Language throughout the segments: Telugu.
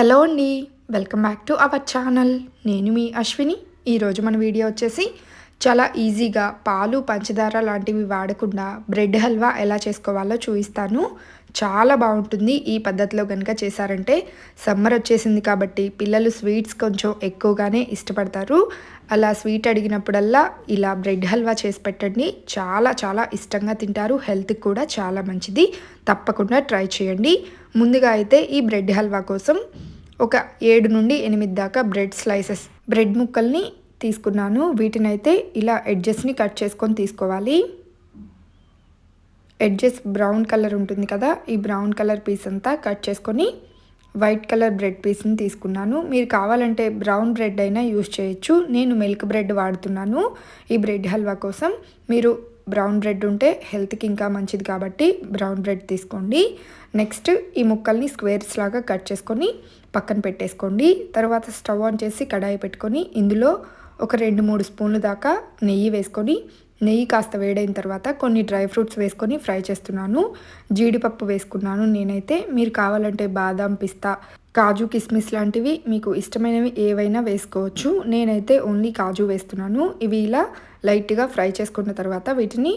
హలో అండి welcome back to our channel. నేను మీ అశ్విని. ఈరోజు మన వీడియో వచ్చేసి చాలా ఈజీగా పాలు పంచదార లాంటివి వాడకుండా బ్రెడ్ హల్వా ఎలా చేసుకోవాలో చూపిస్తాను. చాలా బాగుంటుంది. ఈ పద్ధతిలో కనుక చేశారంటే సమ్మర్ వచ్చేసింది కాబట్టి పిల్లలు స్వీట్స్ కొంచెం ఎక్కువగానే ఇష్టపడతారు. అలా స్వీట్ అడిగినప్పుడల్లా ఇలా బ్రెడ్ హల్వా చేసి పెట్టండి. చాలా చాలా ఇష్టంగా తింటారు. హెల్త్కి కూడా చాలా మంచిది. తప్పకుండా ట్రై చేయండి. ముందుగా అయితే ఈ బ్రెడ్ హల్వా కోసం ఒక ఏడు నుండి ఎనిమిది దాకా బ్రెడ్ స్లైసెస్. బ్రెడ్ ముక్కల్ని తీసుకున్నాను. వీటినైతే ఇలా ఎడ్జెస్ని కట్ చేసుకొని తీసుకోవాలి. ఎడ్జెస్ బ్రౌన్ కలర్ ఉంటుంది కదా ఈ బ్రౌన్ కలర్ పీస్ అంతా కట్ చేసుకొని వైట్ కలర్ బ్రెడ్ పీస్ని తీసుకున్నాను. మీరు కావాలంటే బ్రౌన్ బ్రెడ్ అయినా యూజ్ చేయొచ్చు. నేను మిల్క్ బ్రెడ్ వాడుతున్నాను ఈ బ్రెడ్ హల్వా కోసం. మీరు బ్రౌన్ బ్రెడ్ ఉంటే హెల్త్కి ఇంకా మంచిది కాబట్టి బ్రౌన్ బ్రెడ్ తీసుకోండి. నెక్స్ట్ ఈ ముక్కల్ని స్క్వేర్స్ లాగా కట్ చేసుకొని పక్కన పెట్టేసుకోండి. తర్వాత స్టవ్ ఆన్ చేసి కడాయి పెట్టుకొని ఇందులో ఒక రెండు మూడు స్పూన్లు దాకా నెయ్యి వేసుకొని నెయ్యి కాస్త వేడైన తర్వాత కొన్ని డ్రై ఫ్రూట్స్ వేసుకొని ఫ్రై చేస్తున్నాను. జీడిపప్పు వేసుకున్నాను నేనైతే. మీరు కావాలంటే బాదం పిస్తా కాజు కిస్మిస్ లాంటివి మీకు ఇష్టమైనవి ఏవైనా వేసుకోవచ్చు. నేనైతే ఓన్లీ కాజు వేస్తున్నాను. ఇవి ఇలా లైట్గా ఫ్రై చేసుకున్న తర్వాత వీటిని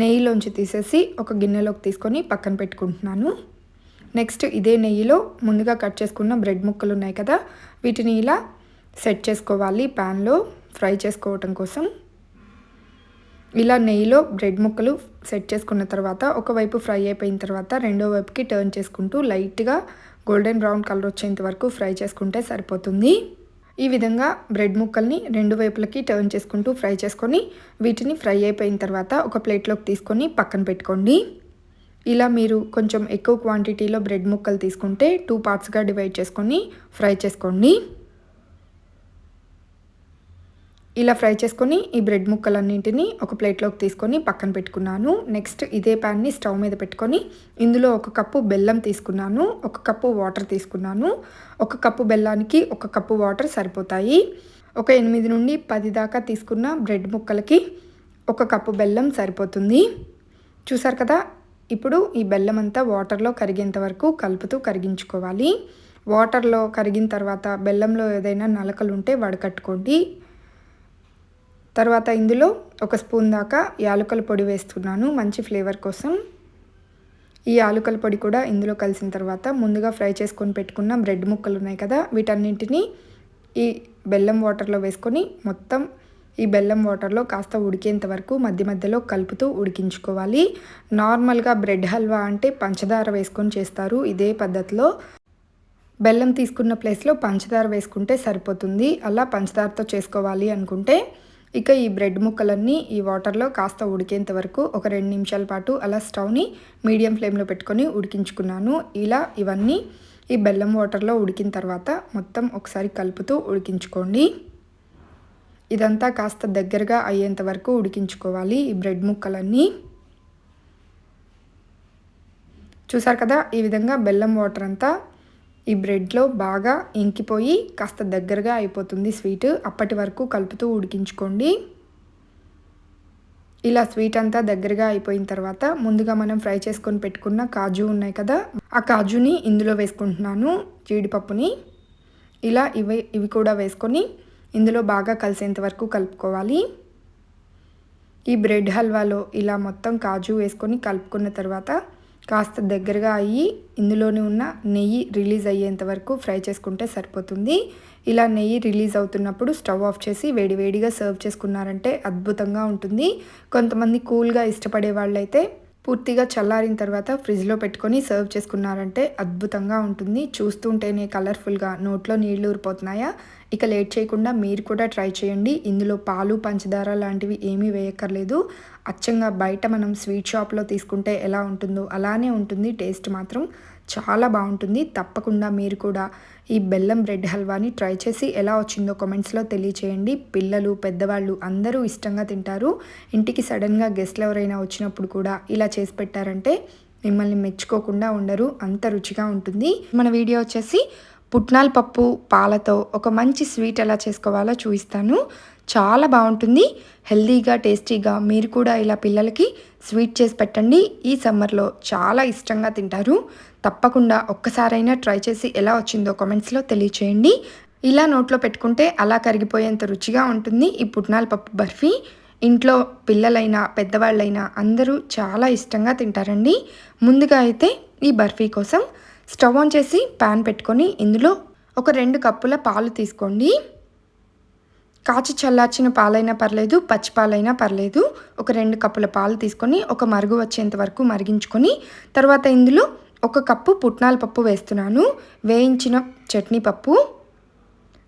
నెయ్యిలోంచి తీసేసి ఒక గిన్నెలోకి తీసుకొని పక్కన పెట్టుకుంటున్నాను. నెక్స్ట్ ఇదే నెయ్యిలో ముందుగా కట్ చేసుకున్న బ్రెడ్ ముక్కలు ఉన్నాయి కదా వీటిని ఇలా సెట్ చేసుకోవాలి ప్యాన్లో ఫ్రై చేసుకోవటం కోసం. ఇలా నెయ్యిలో బ్రెడ్ ముక్కలు సెట్ చేసుకున్న తర్వాత ఒకవైపు ఫ్రై అయిపోయిన తర్వాత రెండో వైపుకి టర్న్ చేసుకుంటూ లైట్గా గోల్డెన్ బ్రౌన్ కలర్ వచ్చేంత వరకు ఫ్రై చేసుకుంటే సరిపోతుంది. ఈ విధంగా బ్రెడ్ ముక్కల్ని రెండు వైపులకి టర్న్ చేసుకుంటూ ఫ్రై చేసుకొని వీటిని ఫ్రై అయిపోయిన తర్వాత ఒక ప్లేట్లోకి తీసుకొని పక్కన పెట్టుకోండి. ఇలా మీరు కొంచెం ఎక్కువ క్వాంటిటీలో బ్రెడ్ ముక్కలు తీసుకుంటే టూ పార్ట్స్గా డివైడ్ చేసుకొని ఫ్రై చేసుకోండి. ఇలా ఫ్రై చేసుకొని ఈ బ్రెడ్ ముక్కలన్నింటినీ ఒక ప్లేట్లోకి తీసుకొని పక్కన పెట్టుకున్నాను. నెక్స్ట్ ఇదే ప్యాన్ని స్టవ్ మీద పెట్టుకొని ఇందులో ఒక కప్పు బెల్లం తీసుకున్నాను. ఒక కప్పు వాటర్ తీసుకున్నాను. ఒక కప్పు బెల్లానికి ఒక కప్పు వాటర్ సరిపోతాయి. ఒక ఎనిమిది నుండి పది దాకా తీసుకున్న బ్రెడ్ ముక్కలకి ఒక కప్పు బెల్లం సరిపోతుంది. చూసారు కదా? ఇప్పుడు ఈ బెల్లం అంతా వాటర్లో కరిగేంత వరకు కలుపుతూ కరిగించుకోవాలి. వాటర్లో కరిగిన తర్వాత బెల్లంలో ఏదైనా నలకలు ఉంటే వడకట్టుకోండి. తర్వాత ఇందులో ఒక స్పూన్ దాకా యాలకుల పొడి వేస్తున్నాను మంచి ఫ్లేవర్ కోసం. ఈ ఆలుకల పొడి కూడా ఇందులో కలిసిన తర్వాత ముందుగా ఫ్రై చేసుకొని పెట్టుకున్న బ్రెడ్ ముక్కలు ఉన్నాయి కదా వీటన్నింటినీ ఈ బెల్లం వాటర్లో వేసుకొని మొత్తం ఈ బెల్లం వాటర్లో కాస్త ఉడికేంత వరకు మధ్య మధ్యలో కలుపుతూ ఉడికించుకోవాలి. నార్మల్గా బ్రెడ్ హల్వా అంటే పంచదార వేసుకొని చేస్తారు ఇదే పద్ధతిలో. బెల్లం తీసుకున్న ప్లేస్లో పంచదార వేసుకుంటే సరిపోతుంది. అలా పంచదారతో చేసుకోవాలి అనుకుంటే ఇక ఈ బ్రెడ్ ముక్కలన్నీ ఈ వాటర్లో కాస్త ఉడికేంత వరకు ఒక రెండు నిమిషాల పాటు అలా స్టవ్ని మీడియం ఫ్లేమ్లో పెట్టుకొని ఉడికించుకున్నాను. ఇలా ఇవన్నీ ఈ బెల్లం వాటర్లో ఉడికిన తర్వాత మొత్తం ఒకసారి కలుపుతూ ఉడికించుకోండి. ఇదంతా కాస్త దగ్గరగా అయ్యేంత వరకు ఉడికించుకోవాలి ఈ బ్రెడ్ ముక్కలన్నీ. చూసారు కదా ఈ విధంగా బెల్లం వాటర్ అంతా ఈ బ్రెడ్లో బాగా ఇంకిపోయి కాస్త దగ్గరగా అయిపోతుంది స్వీట్. అప్పటి వరకు కలుపుతూ ఉడికించుకోండి. ఇలా స్వీట్ అంతా దగ్గరగా అయిపోయిన తర్వాత ముందుగా మనం ఫ్రై చేసుకొని పెట్టుకున్న కాజు ఉన్నాయి కదా ఆ కాజుని ఇందులో వేసుకుంటున్నాను జీడిపప్పుని. ఇలా ఇవి ఇవి కూడా వేసుకొని ఇందులో బాగా కలిసేంత వరకు కలుపుకోవాలి. ఈ బ్రెడ్ హల్వాలో ఇలా మొత్తం కాజు వేసుకొని కలుపుకున్న తర్వాత కాస్త దగ్గరగా అయ్యి ఇందులోనే ఉన్న నెయ్యి రిలీజ్ అయ్యేంత వరకు ఫ్రై చేసుకుంటే సరిపోతుంది. ఇలా నెయ్యి రిలీజ్ అవుతున్నప్పుడు స్టవ్ ఆఫ్ చేసి వేడివేడిగా సర్వ్ చేసుకున్నారంటే అద్భుతంగా ఉంటుంది. కొంతమంది కూల్గా ఇష్టపడే వాళ్ళైతే పూర్తిగా చల్లారిన తర్వాత ఫ్రిడ్జ్లో పెట్టుకొని సర్వ్ చేసుకున్నారంటే అద్భుతంగా ఉంటుంది. చూస్తుంటేనే కలర్ఫుల్గా నోట్లో నీళ్ళు ఊరిపోతున్నాయా? ఇక లేట్ చేయకుండా మీరు కూడా ట్రై చేయండి. ఇందులో పాలు పంచదార లాంటివి ఏమీ వేయక్కర్లేదు. అచ్చంగా బయట మనం స్వీట్ షాప్లో తీసుకుంటే ఎలా ఉంటుందో అలానే ఉంటుంది. టేస్ట్ మాత్రం చాలా బాగుంటుంది. తప్పకుండా మీరు కూడా ఈ బెల్లం బ్రెడ్ హల్వాని ట్రై చేసి ఎలా వచ్చిందో కామెంట్స్లో తెలియచేయండి. పిల్లలు పెద్దవాళ్ళు అందరూ ఇష్టంగా తింటారు. ఇంటికి సడన్గా గెస్ట్లు ఎవరైనా వచ్చినప్పుడు కూడా ఇలా చేసి పెట్టారంటే మిమ్మల్ని మెచ్చుకోకుండా ఉండరు. అంత రుచిగా ఉంటుంది. మన వీడియో వచ్చేసి పుట్నాల పప్పు పాలతో ఒక మంచి స్వీట్ ఎలా చేసుకోవాలో చూపిస్తాను. చాలా బాగుంటుంది. హెల్దీగా టేస్టీగా మీరు కూడా ఇలా పిల్లలకి స్వీట్ చేసి పెట్టండి. ఈ సమ్మర్లో చాలా ఇష్టంగా తింటారు. తప్పకుండా ఒక్కసారైనా ట్రై చేసి ఎలా వచ్చిందో కామెంట్స్లో తెలియచేయండి. ఇలా నోట్లో పెట్టుకుంటే అలా కరిగిపోయేంత రుచిగా ఉంటుంది ఈ పుట్నాల పప్పు బర్ఫీ. ఇంట్లో పిల్లలైనా పెద్దవాళ్ళైనా అందరూ చాలా ఇష్టంగా తింటారండి. ముందుగా అయితే ఈ బర్ఫీ కోసం స్టవ్ ఆన్ చేసి ప్యాన్ పెట్టుకొని ఇందులో ఒక రెండు కప్పుల పాలు తీసుకోండి. కాచి చల్లార్చిన పాలైనా పర్లేదు పచ్చి పాలైనా పర్లేదు. ఒక రెండు కప్పుల పాలు తీసుకొని ఒక మరుగు వచ్చేంత వరకు మరిగించుకొని తర్వాత ఇందులో ఒక కప్పు పుట్నాల పప్పు వేస్తున్నాను. వేయించిన చట్నీ పప్పు.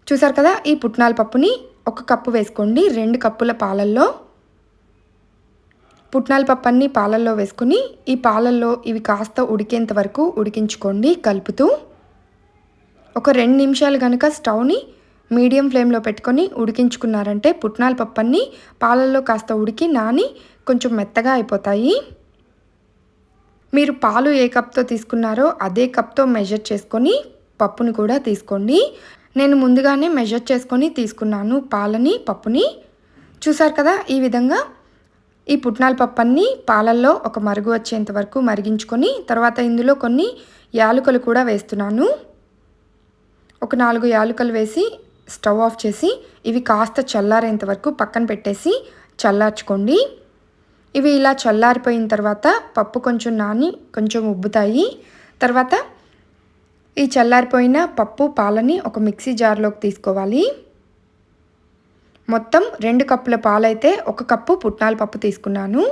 చూసారు కదా ఈ పుట్నాల పప్పుని ఒక కప్పు వేసుకోండి రెండు కప్పుల పాలల్లో. పుట్నాల పప్పు పాలల్లో వేసుకుని ఈ పాలల్లో ఇవి కాస్త ఉడికేంత వరకు ఉడికించుకోండి కలుపుతూ ఒక రెండు నిమిషాలు కనుక స్టవ్ని మీడియం ఫ్లేమ్లో పెట్టుకొని ఉడికించుకున్నారంటే పుట్నాల పప్పు పాలల్లో కాస్త ఉడికి నాని కొంచెం మెత్తగా అయిపోతాయి. మీరు పాలు ఏ కప్తో తీసుకున్నారో అదే కప్తో మెజర్ చేసుకొని పప్పుని కూడా తీసుకోండి. నేను ముందుగానే మెజర్ చేసుకొని తీసుకున్నాను పాలని పప్పుని. చూసారు కదా ఈ విధంగా ఈ పుట్నాల పప్పన్ని పాలల్లో ఒక మరుగు వచ్చేంత వరకు మరిగించుకొని తర్వాత ఇందులో కొన్ని యాలుకలు కూడా వేస్తున్నాను. ఒక నాలుగు యాలుకలు వేసి స్టవ్ ఆఫ్ చేసి ఇవి కాస్త చల్లారేంత వరకు పక్కన పెట్టేసి చల్లార్చుకోండి. ఇవి ఇలా చల్లారిపోయిన తర్వాత పప్పు కొంచెం నాని కొంచెం ఉబ్బుతాయి. తర్వాత ఈ చల్లారిపోయిన పప్పు పాలని ఒక మిక్సీ జార్లోకి తీసుకోవాలి. మొత్తం రెండు కప్పుల పాలైతే ఒక కప్పు పుట్నాల పప్పు తీసుకున్నాను.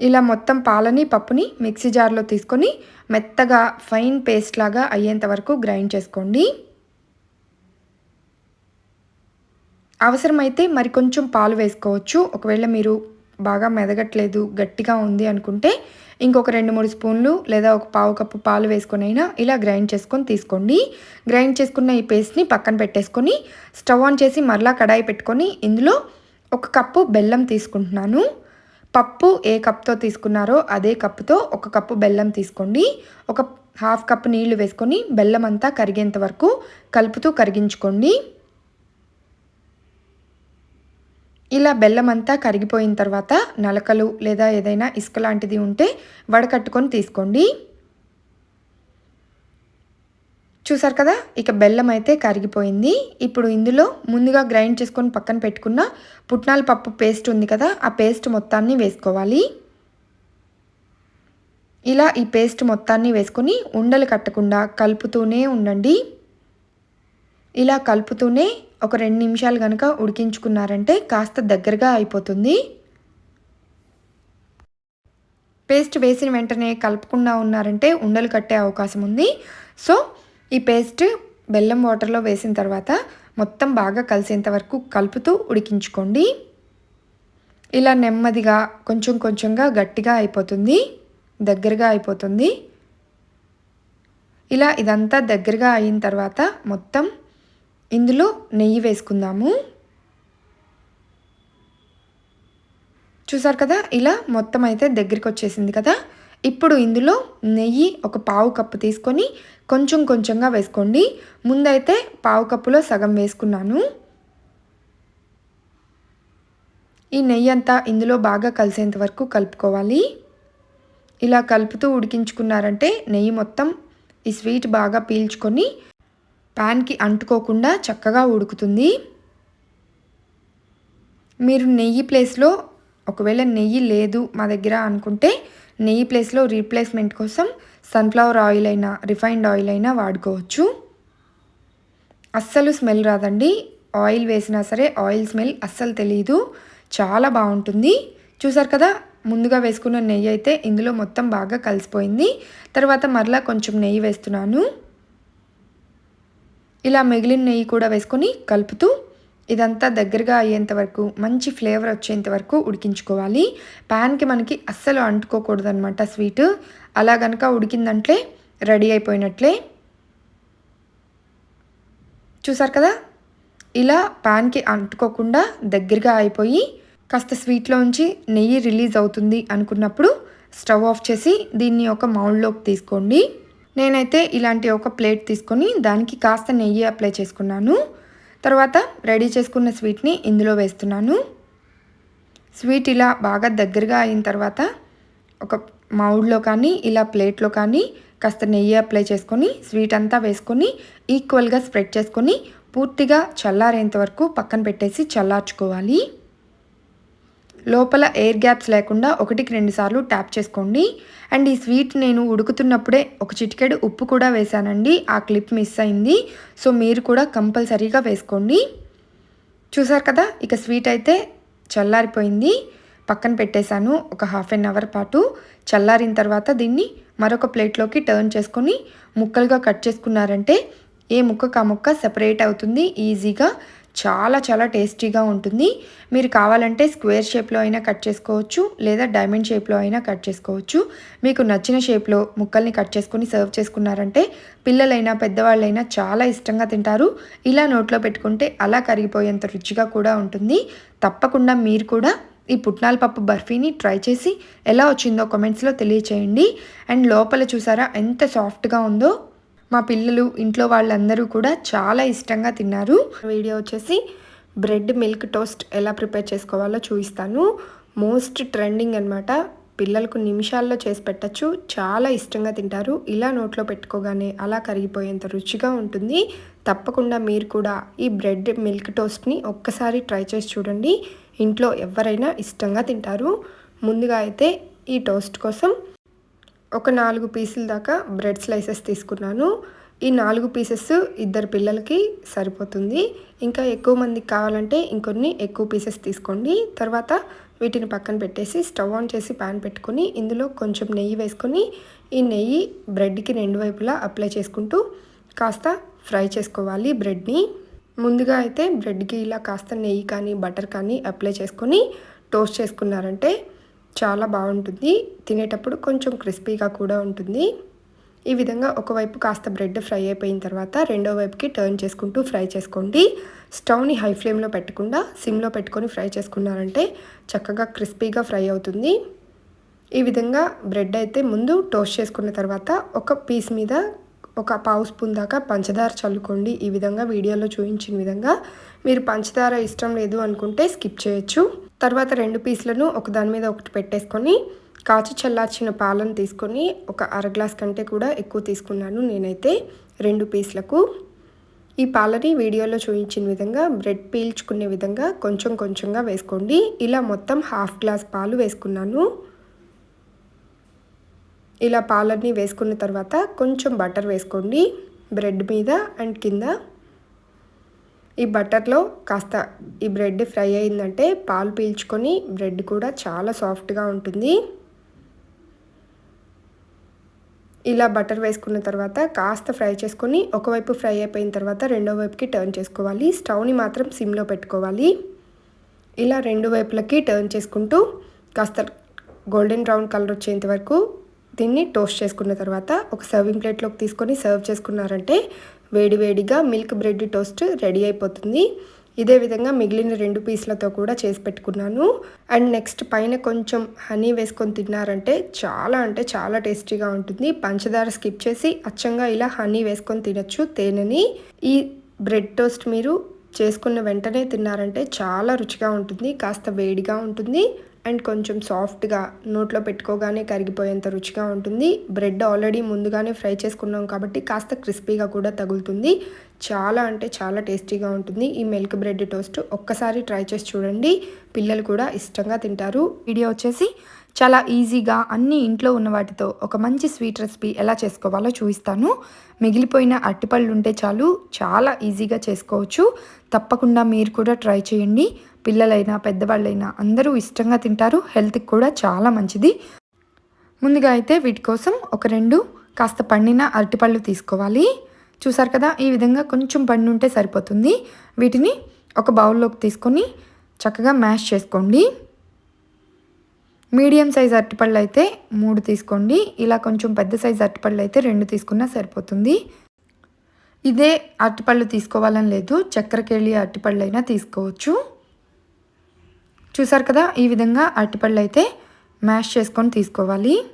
ఇలా మొత్తం పాలని పప్పుని మిక్సీ జార్లో తీసుకొని మెత్తగా ఫైన్ పేస్ట్ లాగా అయ్యేంత వరకు గ్రైండ్ చేసుకోండి. అవసరమైతే మరి కొంచెం పాలు వేసుకోవచ్చు. ఒకవేళ మీరు బాగా మెదగట్లేదు గట్టిగా ఉంది అనుకుంటే ఇంకొక రెండు మూడు స్పూన్లు లేదా ఒక పావు కప్పు పాలు వేసుకొని అయినా ఇలా గ్రైండ్ చేసుకొని తీసుకోండి. గ్రైండ్ చేసుకున్న ఈ పేస్ట్ని పక్కన పెట్టేసుకొని స్టవ్ ఆన్ చేసి మరలా కడాయి పెట్టుకొని ఇందులో ఒక కప్పు బెల్లం తీసుకుంటున్నాను. పప్పు ఏ కప్తో తీసుకున్నారో అదే కప్పుతో ఒక కప్పు బెల్లం తీసుకోండి. ఒక హాఫ్ కప్ నీళ్ళు వేసుకొని బెల్లం అంతా కరిగేంత వరకు కలుపుతూ కరిగించుకోండి. ఇలా బెల్లం అంతా కరిగిపోయిన తర్వాత నలకలు లేదా ఏదైనా ఇసుక లాంటిది ఉంటే వడకట్టుకొని తీసుకోండి. చూసారు కదా? ఇక బెల్లం అయితే కరిగిపోయింది. ఇప్పుడు ఇందులో ముందుగా గ్రైండ్ చేసుకొని పక్కన పెట్టుకున్న పుట్నాల పప్పు పేస్ట్ ఉంది కదా ఆ పేస్ట్ మొత్తాన్ని వేసుకోవాలి. ఇలా ఈ పేస్ట్ మొత్తాన్ని వేసుకొని ఉండలు కట్టకుండా కలుపుతూనే ఉండండి. ఇలా కలుపుతూనే ఒక రెండు నిమిషాలు కనుక ఉడికించుకున్నారంటే కాస్త దగ్గరగా అయిపోతుంది. పేస్ట్ వేసిన వెంటనే కలపకుండా ఉన్నారంటే ఉండలు కట్టే అవకాశం ఉంది. సో ఈ పేస్ట్ బెల్లం వాటర్లో వేసిన తర్వాత మొత్తం బాగా కలిసేంత వరకు కలుపుతూ ఉడికించుకోండి. ఇలా నెమ్మదిగా కొంచెం కొంచెంగా గట్టిగా అయిపోతుంది. దగ్గరగా అయిపోతుంది. ఇలా ఇదంతా దగ్గరగా అయిన తర్వాత మొత్తం ఇందులో నెయ్యి వేసుకుందాము. చూసారు కదా? ఇలా మొత్తం అయితే దగ్గరికి వచ్చేసింది కదా? ఇప్పుడు ఇందులో నెయ్యి ఒక పావు కప్పు తీసుకొని కొంచెం కొంచెంగా వేసుకోండి. ముందైతే పావు కప్పులో సగం వేసుకున్నాను. ఈ నెయ్యి అంతా ఇందులో బాగా కలిసేంత వరకు కలుపుకోవాలి. ఇలా కలుపుతూ ఉడికించుకున్నారంటే నెయ్యి మొత్తం ఈ స్వీట్ బాగా పీల్చుకొని ప్యాన్కి అంటుకోకుండా చక్కగా ఉడుకుతుంది. మీరు నెయ్యి ప్లేస్లో ఒకవేళ నెయ్యి లేదు మా దగ్గర అనుకుంటే నెయ్యి ప్లేస్లో రీప్లేస్మెంట్ కోసం సన్ఫ్లవర్ ఆయిల్ అయినా రిఫైన్డ్ ఆయిల్ అయినా వాడుకోవచ్చు. అస్సలు స్మెల్ రాదండి. ఆయిల్ వేసినా సరే ఆయిల్ స్మెల్ అస్సలు తెలియదు చాలా బాగుంటుంది. చూసారు కదా ముందుగా వేసుకున్న నెయ్యి అయితే ఇందులో మొత్తం బాగా కలిసిపోయింది. తర్వాత మరలా కొంచెం నెయ్యి వేస్తున్నాను. ఇలా మిగిలిన నెయ్యి కూడా వేసుకొని కలుపుతూ ఇదంతా దగ్గరగా అయ్యేంత వరకు మంచి ఫ్లేవర్ వచ్చేంత వరకు ఉడికించుకోవాలి. ప్యాన్కి మనకి అస్సలు అంటుకోకూడదు అనమాట స్వీట్. అలా కనుక ఉడికిందంటే రెడీ అయిపోయినట్లే. చూసారు కదా? ఇలా ప్యాన్కి అంటుకోకుండా దగ్గరగా అయిపోయి కాస్త స్వీట్లోంచి నెయ్యి రిలీజ్ అవుతుంది అనుకున్నప్పుడు స్టవ్ ఆఫ్ చేసి దీన్ని ఒక మౌల్డ్లోకి తీసుకోండి. నేనైతే ఇలాంటి ఒక ప్లేట్ తీసుకొని దానికి కాస్త నెయ్యి అప్లై చేసుకున్నాను. తర్వాత రెడీ చేసుకున్న స్వీట్ని ఇందులో వేస్తున్నాను. స్వీట్ ఇలా బాగా దగ్గరగా అయిన తర్వాత ఒక మౌడ్లో కానీ ఇలా ప్లేట్లో కానీ కాస్త నెయ్యి అప్లై చేసుకొని స్వీట్ అంతా వేసుకొని ఈక్వల్గా స్ప్రెడ్ చేసుకొని పూర్తిగా చల్లారేంత వరకు పక్కన పెట్టేసి చల్లార్చుకోవాలి. లోపల ఎయిర్ గ్యాప్స్ లేకుండా ఒకటికి రెండుసార్లు ట్యాప్ చేసుకోండి. అండ్ ఈ స్వీట్ నేను ఉడుకుతున్నప్పుడే ఒక చిటికెడు ఉప్పు కూడా వేశానండి. ఆ క్లిప్ మిస్ అయింది. సో మీరు కూడా కంపల్సరీగా వేసుకోండి. చూసారు కదా? ఇక స్వీట్ అయితే చల్లారిపోయింది. పక్కన పెట్టేశాను ఒక హాఫ్ అన్ అవర్ పాటు. చల్లారిన తర్వాత దీన్ని మరొక ప్లేట్లోకి టర్న్ చేసుకొని ముక్కలుగా కట్ చేసుకున్నారంటే ఏ ముక్కకు ఆ ముక్క సెపరేట్ అవుతుంది ఈజీగా చాలా చాలా టేస్టీగా ఉంటుంది. మీరు కావాలంటే స్క్వేర్ షేప్లో అయినా కట్ చేసుకోవచ్చు లేదా డైమండ్ షేప్లో అయినా కట్ చేసుకోవచ్చు. మీకు నచ్చిన షేప్లో ముక్కల్ని కట్ చేసుకుని సర్వ్ చేసుకున్నారంటే పిల్లలైనా పెద్దవాళ్ళైనా చాలా ఇష్టంగా తింటారు. ఇలా నోట్లో పెట్టుకుంటే అలా కరిగిపోయేంత రుచిగా కూడా ఉంటుంది. తప్పకుండా మీరు కూడా ఈ పుట్నాల పప్పు బర్ఫీని ట్రై చేసి ఎలా వచ్చిందో కామెంట్స్లో తెలియచేయండి. అండ్ లోపల చూసారా ఎంత సాఫ్ట్గా ఉందో? మా పిల్లలు ఇంట్లో వాళ్ళందరూ కూడా చాలా ఇష్టంగా తిన్నారు. వీడియో వచ్చేసి బ్రెడ్ మిల్క్ టోస్ట్ ఎలా ప్రిపేర్ చేసుకోవాలో చూపిస్తాను. మోస్ట్ ట్రెండింగ్ అనమాట పిల్లలకు నిమిషాల్లో చేసి పెట్టచ్చు. చాలా ఇష్టంగా తింటారు. ఇలా నోట్లో పెట్టుకోగానే అలా కరిగిపోయేంత రుచిగా ఉంటుంది. తప్పకుండా మీరు కూడా ఈ బ్రెడ్ మిల్క్ టోస్ట్ని ఒక్కసారి ట్రై చేసి చూడండి. ఇంట్లో ఎవరైనా ఇష్టంగా తింటారు. ముందుగా అయితే ఈ టోస్ట్ కోసం ఒక నాలుగు పీసుల దాకా బ్రెడ్ స్లైసెస్ తీసుకున్నాను. ఈ నాలుగు పీసెస్ ఇద్దరు పిల్లలకి సరిపోతుంది. ఇంకా ఎక్కువ మందికి కావాలంటే ఇంకొన్ని ఎక్కువ పీసెస్ తీసుకోండి. తర్వాత వీటిని పక్కన పెట్టేసి స్టవ్ ఆన్ చేసి ప్యాన్ పెట్టుకొని ఇందులో కొంచెం నెయ్యి వేసుకొని ఈ నెయ్యి బ్రెడ్కి రెండు వైపులా అప్లై చేసుకుంటూ కాస్త ఫ్రై చేసుకోవాలి బ్రెడ్ని. ముందుగా అయితే బ్రెడ్కి ఇలా కాస్త నెయ్యి కానీ బటర్ కానీ అప్లై చేసుకొని టోస్ట్ చేసుకున్నారంటే చాలా బాగుంటుంది. తినేటప్పుడు కొంచెం క్రిస్పీగా కూడా ఉంటుంది. ఈ విధంగా ఒకవైపు కాస్త బ్రెడ్ ఫ్రై అయిపోయిన తర్వాత రెండో వైపుకి టర్న్ చేసుకుంటూ ఫ్రై చేసుకోండి. స్టవ్ని హై ఫ్లేమ్లో పెట్టకుండా సిమ్లో పెట్టుకొని ఫ్రై చేసుకున్నారంటే చక్కగా క్రిస్పీగా ఫ్రై అవుతుంది. ఈ విధంగా బ్రెడ్ అయితే ముందు టోస్ట్ చేసుకున్న తర్వాత ఒక పీస్ మీద ఒక పావు స్పూన్ దాకా పంచదార చల్లుకోండి. ఈ విధంగా వీడియోలో చూపించిన విధంగా. మీరు పంచదార ఇష్టం లేదు అనుకుంటే స్కిప్ చేయొచ్చు. తర్వాత రెండు పీసులను ఒక దాని మీద ఒకటి పెట్టేసుకొని కాచి చల్లార్చిన పాలను తీసుకొని ఒక అర గ్లాస్ కంటే కూడా ఎక్కువ తీసుకున్నాను నేనైతే రెండు పీసులకు. ఈ పాలని వీడియోలో చూపించిన విధంగా బ్రెడ్ పీల్చుకునే విధంగా కొంచెం కొంచెంగా వేసుకోండి. ఇలా మొత్తం హాఫ్ గ్లాస్ పాలు వేసుకున్నాను. ఇలా పాలన్నీ వేసుకున్న తర్వాత కొంచెం బటర్ వేసుకోండి బ్రెడ్ మీద అండ్ కింద. ఈ బటర్లో కాస్త ఈ బ్రెడ్ ఫ్రై అయిందంటే పాలు పీల్చుకొని బ్రెడ్ కూడా చాలా సాఫ్ట్గా ఉంటుంది. ఇలా బటర్ వేసుకున్న తర్వాత కాస్త ఫ్రై చేసుకొని ఒకవైపు ఫ్రై అయిపోయిన తర్వాత రెండో వైపుకి టర్న్ చేసుకోవాలి. స్టవ్ని మాత్రం సిమ్లో పెట్టుకోవాలి. ఇలా రెండు వైపులకి టర్న్ చేసుకుంటూ కాస్త గోల్డెన్ బ్రౌన్ కలర్ వచ్చేంత వరకు దీన్ని టోస్ట్ చేసుకున్న తర్వాత ఒక సర్వింగ్ ప్లేట్లోకి తీసుకొని సర్వ్ చేసుకున్నారంటే వేడివేడిగా మిల్క్ బ్రెడ్ టోస్ట్ రెడీ అయిపోతుంది. ఇదే విధంగా మిగిలిన రెండు పీసులతో కూడా చేసి పెట్టుకున్నాను. అండ్ నెక్స్ట్ పైన కొంచెం హనీ వేసుకొని తిన్నారంటే చాలా అంటే చాలా టేస్టీగా ఉంటుంది. పంచదార స్కిప్ చేసి అచ్చంగా ఇలా హనీ వేసుకొని తినచ్చు తేనెని. ఈ బ్రెడ్ టోస్ట్ మీరు చేసుకున్న వెంటనే తిన్నారంటే చాలా రుచిగా ఉంటుంది. కాస్త వేడిగా ఉంటుంది. అండ్ కొంచెం సాఫ్ట్గా నోట్లో పెట్టుకోగానే కరిగిపోయేంత రుచిగా ఉంటుంది. బ్రెడ్ ఆల్రెడీ ముందుగానే ఫ్రై చేసుకున్నాం కాబట్టి కాస్త క్రిస్పీగా కూడా తగులుతుంది. చాలా అంటే చాలా టేస్టీగా ఉంటుంది. ఈ మిల్క్ బ్రెడ్ టోస్ట్ ఒక్కసారి ట్రై చేసి చూడండి. పిల్లలు కూడా ఇష్టంగా తింటారు. వీడియో వచ్చేసి చాలా ఈజీగా అన్ని ఇంట్లో ఉన్న వాటితో ఒక మంచి స్వీట్ రెసిపీ ఎలా చేసుకోవాలో చూపిస్తాను. మిగిలిపోయిన అట్టిపళ్ళు ఉంటే చాలు చాలా ఈజీగా చేసుకోవచ్చు. తప్పకుండా మీరు కూడా ట్రై చేయండి. పిల్లలైనా పెద్దవాళ్ళైనా అందరూ ఇష్టంగా తింటారు. హెల్త్కి కూడా చాలా మంచిది. ముందుగా అయితే వీటి కోసం ఒక రెండు కాస్త పండిన అరటిపళ్ళు తీసుకోవాలి. చూసారు కదా ఈ విధంగా కొంచెం పండు ఉంటే సరిపోతుంది. వీటిని ఒక బౌల్లోకి తీసుకొని చక్కగా మ్యాష్ చేసుకోండి. మీడియం సైజ్ అరటిపళ్ళు అయితే మూడు తీసుకోండి. ఇలా కొంచెం పెద్ద సైజ్ అరటిపళ్ళు అయితే రెండు తీసుకున్నా సరిపోతుంది. ఇదే అరటిపళ్ళు తీసుకోవాలని లేదు. చక్కెరకేళి అరటిపళ్ళు అయినా తీసుకోవచ్చు. చూసారు కదా? ఈ విధంగా అరటిపళ్ళు అయితే మ్యాష్ చేసుకొని తీసుకోవాలి.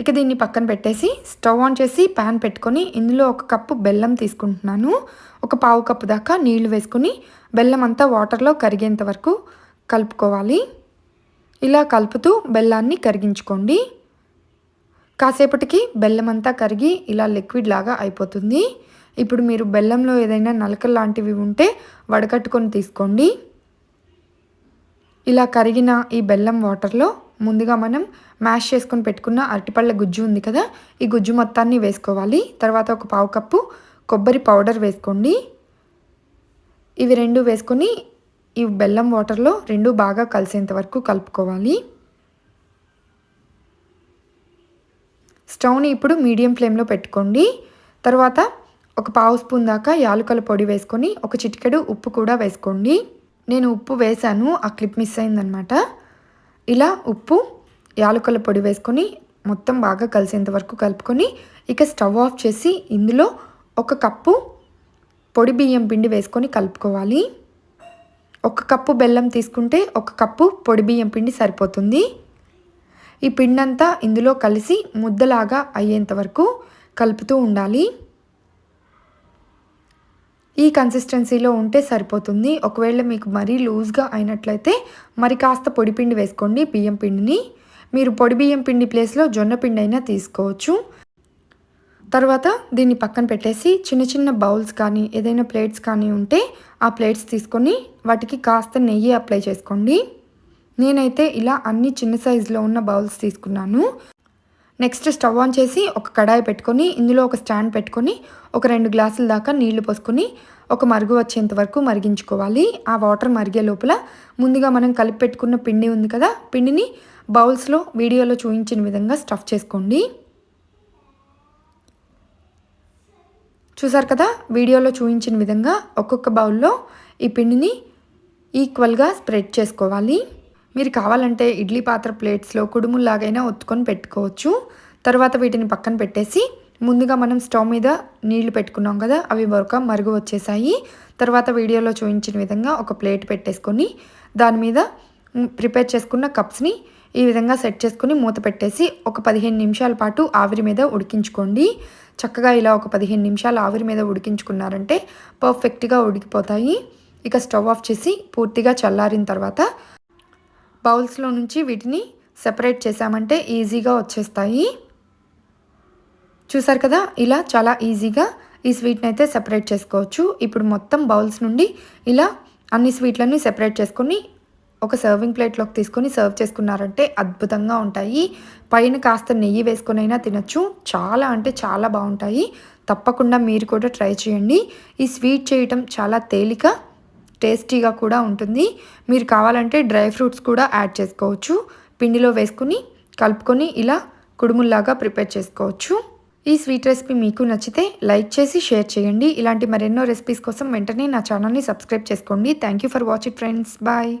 ఇక దీన్ని పక్కన పెట్టేసి స్టవ్ ఆన్ చేసి ప్యాన్ పెట్టుకొని ఇందులో ఒక కప్పు బెల్లం తీసుకుంటున్నాను. ఒక పావు కప్పు దాకా నీళ్ళు వేసుకుని బెల్లం అంతా వాటర్లో కరిగేంత వరకు కలుపుకోవాలి. ఇలా కలుపుతూ బెల్లాన్ని కరిగించుకోండి. కాసేపటికి బెల్లం అంతా కరిగి ఇలా లిక్విడ్ లాగా అయిపోతుంది. ఇప్పుడు మీరు బెల్లంలో ఏదైనా నలకలు లాంటివి ఉంటే వడకట్టుకొని తీసుకోండి. ఇలా కరిగిన ఈ బెల్లం వాటర్లో ముందుగా మనం మ్యాష్ చేసుకొని పెట్టుకున్న అరటిపళ్ళ గుజ్జు ఉంది కదా ఈ గుజ్జు మొత్తాన్ని వేసుకోవాలి. తర్వాత ఒక పావు కప్పు కొబ్బరి పౌడర్ వేసుకోండి. ఇవి రెండు వేసుకొని ఈ బెల్లం వాటర్లో రెండు బాగా కలిసేంత వరకు కలుపుకోవాలి. స్టవ్ని ఇప్పుడు మీడియం ఫ్లేమ్లో పెట్టుకోండి. తర్వాత ఒక పావు స్పూన్ దాకా యాలకుల పొడి వేసుకొని ఒక చిటికెడు ఉప్పు కూడా వేసుకోండి. నేను ఉప్పు వేశాను ఆ క్లిప్ మిస్ అయిందనమాట ఇలా ఉప్పు యాలకుల పొడి వేసుకొని మొత్తం బాగా కలిసేంత వరకు కలుపుకొని ఇక స్టవ్ ఆఫ్ చేసి ఇందులో ఒక కప్పు పొడి బియ్యం పిండి వేసుకొని కలుపుకోవాలి. ఒక కప్పు బెల్లం తీసుకుంటే ఒక కప్పు పొడి బియ్యం పిండి సరిపోతుంది. ఈ పిండి అంతా ఇందులో కలిసి ముద్దలాగా అయ్యేంత వరకు కలుపుతూ ఉండాలి. ఈ కన్సిస్టెన్సీలో ఉంటే సరిపోతుంది. ఒకవేళ మీకు మరీ లూజ్గా అయినట్లయితే మరి కాస్త పొడి పిండి వేసుకోండి. బియ్యం పిండిని మీరు పొడి బియ్యం పిండి ప్లేస్లో జొన్న పిండి అయినా తీసుకోవచ్చు. తర్వాత దీన్ని పక్కన పెట్టేసి చిన్న చిన్న బౌల్స్ కానీ ఏదైనా ప్లేట్స్ కానీ ఉంటే ఆ ప్లేట్స్ తీసుకొని వాటికి కాస్త నెయ్యి అప్లై చేసుకోండి. నేనైతే ఇలా అన్ని చిన్న సైజులో ఉన్న బౌల్స్ తీసుకున్నాను. నెక్స్ట్ స్టవ్ ఆన్ చేసి ఒక కడాయి పెట్టుకొని ఇందులో ఒక స్టాండ్ పెట్టుకొని ఒక రెండు గ్లాసుల దాకా నీళ్ళు పోసుకొని ఒక మరుగు వచ్చేంత వరకు మరిగించుకోవాలి. ఆ వాటర్ మరిగే లోపల ముందుగా మనం కలిపి పెట్టుకున్న పిండి ఉంది కదా పిండిని బౌల్స్లో వీడియోలో చూపించిన విధంగా స్టఫ్ చేసుకోండి. చూసారు కదా వీడియోలో చూపించిన విధంగా ఒక్కొక్క బౌల్లో ఈ పిండిని ఈక్వల్గా స్ప్రెడ్ చేసుకోవాలి. మీరు కావాలంటే ఇడ్లీ పాత్ర ప్లేట్స్లో కుడుముల్లాగైనా ఒత్తుకొని పెట్టుకోవచ్చు. తర్వాత వీటిని పక్కన పెట్టేసి ముందుగా మనం స్టవ్ మీద నీళ్ళు పెట్టుకున్నాం కదా అవి ఒక మరుగు వచ్చేసాయి. తర్వాత వీడియోలో చూపించిన విధంగా ఒక ప్లేట్ పెట్టేసుకొని దాని మీద ప్రిపేర్ చేసుకున్న కప్స్ని ఈ విధంగా సెట్ చేసుకుని మూత పెట్టేసి ఒక పదిహేను నిమిషాల పాటు ఆవిరి మీద ఉడికించుకోండి. చక్కగా ఇలా ఒక పదిహేను నిమిషాలు ఆవిరి మీద ఉడికించుకున్నారంటే పర్ఫెక్ట్గా ఉడికిపోతాయి. ఇక స్టవ్ ఆఫ్ చేసి పూర్తిగా చల్లారిన తర్వాత బౌల్స్లో నుంచి వీటిని సెపరేట్ చేసామంటే ఈజీగా వచ్చేస్తాయి. చూసారు కదా? ఇలా చాలా ఈజీగా ఈ స్వీట్ని అయితే సెపరేట్ చేసుకోవచ్చు. ఇప్పుడు మొత్తం బౌల్స్ నుండి ఇలా అన్ని స్వీట్లని సెపరేట్ చేసుకొని ఒక సర్వింగ్ ప్లేట్లోకి తీసుకొని సర్వ్ చేసుకున్నారంటే అద్భుతంగా ఉంటాయి. పైన కాస్త నెయ్యి వేసుకొనైనా తినచ్చు. చాలా అంటే చాలా బాగుంటాయి. తప్పకుండా మీరు కూడా ట్రై చేయండి. ఈ స్వీట్ చేయటం చాలా తేలిక టేస్టీగా కూడా ఉంటుంది. మీరు కావాలంటే డ్రై ఫ్రూట్స్ కూడా యాడ్ చేసుకోవచ్చు. పిండిలో వేసుకుని కలుపుకొని ఇలా కుడుముల్లాగా ప్రిపేర్ చేసుకోవచ్చు. ఈ స్వీట్ రెసిపీ మీకు నచ్చితే లైక్ చేసి షేర్ చేయండి. ఇలాంటి మరెన్నో రెసిపీస్ కోసం వెంటనే నా ఛానల్ని సబ్స్క్రైబ్ చేసుకోండి. Thank you for watching friends. Bye.